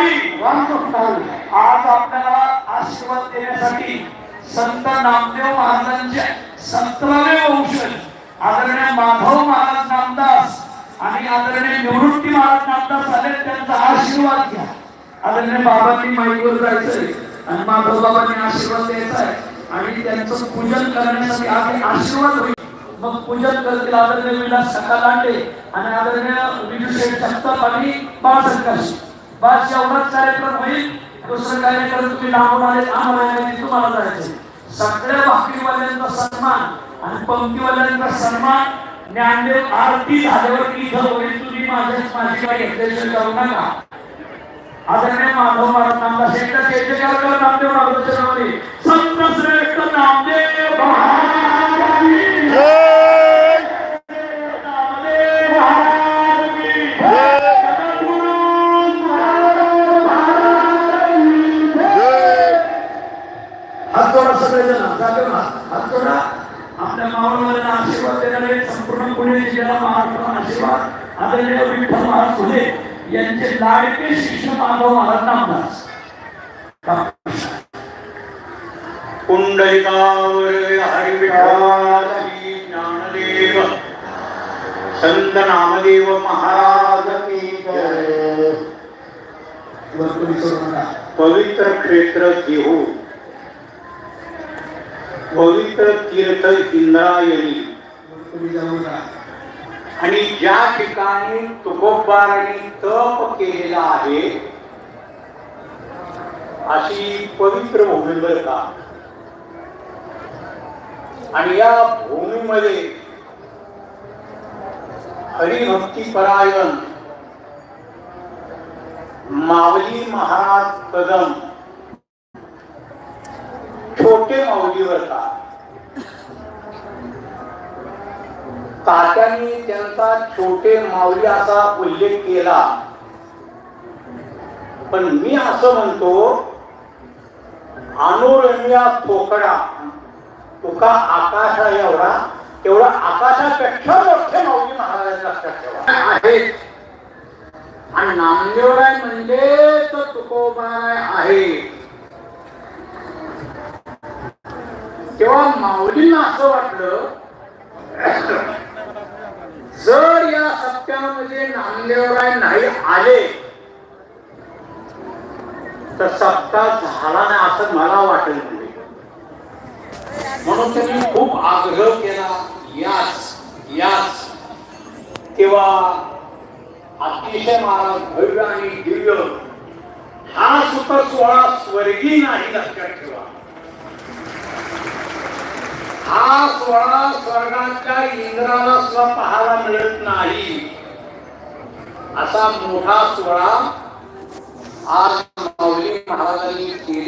हरी रामकृष्ण आज आपल्याला आशीर्वाद देण्यासाठी संत नामदेव महाराजांचे संतरावे वंशज आदरणीय माधव महाराज नामदास आणि आदरणीय निवृत्ती महाराज नामदास आले त्यांचा आशीर्वाद घ्या. आदरणीय बाबांनी माईवर जायचंय आणि माधव बाबांनी आशीर्वाद द्यायचा आहे आणि त्यांचं पूजन करण्यासाठी आधी आशीर्वाद होईल मग पूजन करतील आदरणीय विलास सकाळ आणि आदरणीय विजू शेठ जगताप आणि बाळसंकाशी बस एवढाच कार्यक्रम होईल दुसरं कार्यक्रम तुम्ही लांबून आले आम्हाला तुम्हाला जायचे सगळ्या भाकरीवाल्यांचा सन्मान आणि पंक्तीवाल्यांचा सन्मान ज्ञानदेव आरती झाल्यावर इथं होईल तुम्ही माझ्या माझी काही घेतल्याशिवाय जाऊ नका. आदरणीय माधव महाराज नामदास एकदा जय जयकार नामदेव महाराजांच्या संत श्रेष्ठ नामदेव जागे व्हा. हात जोडा आपल्या मावळवाल्यांना आशीर्वाद देणारे संपूर्ण पुणे जिल्ह्याला महाराष्ट्राला आशीर्वाद आदरणीय विठ्ठल महाराज फुले यांचे लाडके शिष्य माधव महाराज नामदास कुंडलिकावर हरिविठाची ज्ञानदेव संत नामदेव महाराज की जय. करू पवित्र क्षेत्र घेऊ पवित्र तीर्थ इंद्रायणी आणि ज्या ठिकाणी तुकोबारांनी तप केलेला आहे अशी पवित्र भूमी बर का? आणि या भूमीमध्ये हरिभक्ती परायण मावली महाराज कदम मोठे माऊलीवर का तात्यांनी त्यांचा छोटे माऊली असा उल्लेख केला. पण मी असं म्हणतो अनुरम्या पोकडा तुका आकाशा एवढा तेवढा आकाशापेक्षा मोठे माऊली महाराजांनी लक्षात ठेवा. आहेत आणि नामदेवराय म्हणजे तर तुकोबाराय आहे. तेव्हा माऊलींना असं वाटलं जर या सप्त्यामध्ये नामदेवराय नाही आले तर सप्ताह झाला नाही असं मला वाटेल म्हणून त्यांनी खूप आग्रह केला याच याच. तेव्हा अतिशय महाराज भव्य आणि दिव्य हा सुद्धा सोहळा स्वर्गीय नाही लक्षात ठेवा हा सोहळा इंद्राला सुद्धा पाहायला मिळत नाही. असा मोठा सोहळा आज माऊली महाराजांनी केले